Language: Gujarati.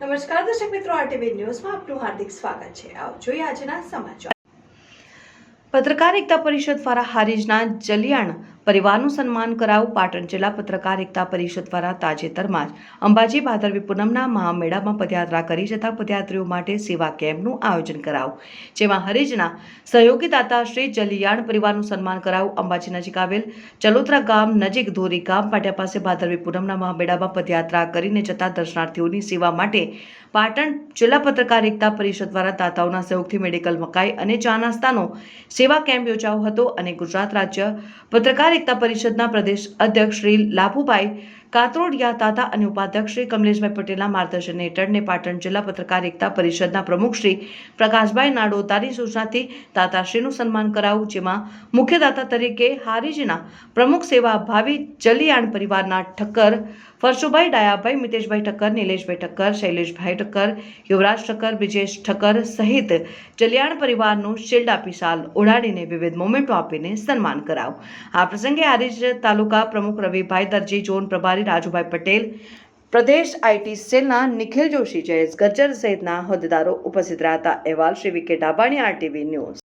નમસ્કાર દર્શક મિત્રો આરટીવી ન્યૂઝમાં આપનું હાર્દિક સ્વાગત છે. આવો જોઈએ આજના સમાચાર. પત્રકાર એકતા પરિષદ દ્વારા હારીજના જલિયાણ પરિવારનું સન્માન કરાવું પાટણ જિલ્લા પત્રકાર પરિષદ દ્વારા તાજેતરમાં જ અંબાજી ભાદરવી પૂનમના મહામેળામાં પદયાત્રા કરી જતા પદયાત્રીઓ માટે સેવા કેમ્પનું આયોજન કરાવું, જેમાં હરિજના સહયોગી દાતા શ્રી જલિયાણ પરિવારનું સન્માન કરાવું, અંબાજી નજીક આવેલ ચલોત્રા ગામ નજીક ધોરી ગામ પાટિયા પાસે ભાદરવી પૂનમના મહામેળામાં પદયાત્રા કરીને જતા દર્શનાર્થીઓની સેવા માટે પાટણ જિલ્લા પત્રકાર એકતા પરિષદ દ્વારા દાતાઓના સહયોગથી મેડિકલ મકાઈ અને ચા નાસ્તાનો સેવા કેમ્પ યોજાયો હતો અને ગુજરાત રાજ્ય પત્રકાર એકતા પરિષદના પ્રદેશ અધ્યક્ષ શ્રી લાભુભાઈ કાતરોડિયા તાતા અને ઉપાધ્યક્ષ શ્રી કમલેશભાઈ પટેલના માર્ગદર્શન હેઠળ ને પાટણ જિલ્લા પત્રકાર એકતા પરિષદના પ્રમુખ શ્રી પ્રકાશભાઈ નાડોતાની સૂચનાથી દાતાશ્રીનું સન્માન કરાવું જેમાં મુખ્ય દાતા તરીકે હારીજીના પ્રમુખ સેવા ભાવી જલિયાણ પરિવારના ઠક્કર, ફરસુભાઈ ડાયાભાઈ, મિતેશભાઈ ઠક્કર, નિલેશભાઈ ઠક્કર, શૈલેષભાઈ ઠક્કર, યુવરાજ ઠક્કર, બ્રિજેશ ઠક્કર સહિત જલિયાણ પરિવારનું શિલ્ડ આપી સાલ ઓઢાડીને વિવિધ મોમેન્ટો આપીને સન્માન કરાવ આ પ્રસંગે હારીજ તાલુકા પ્રમુખ રવિભાઈ દરજી, ઝોન પ્રભારી રાજુભાઈ પટેલ, પ્રદેશ આઈટી સેલના નિખિલ જોશી જયેશ, ગજ્જર સહિતના હોદ્દેદારો ઉપસ્થિત રહ્યા હતા. અહેવાલ શ્રી વિકે ડાબાણી આરટીવી ન્યૂઝ.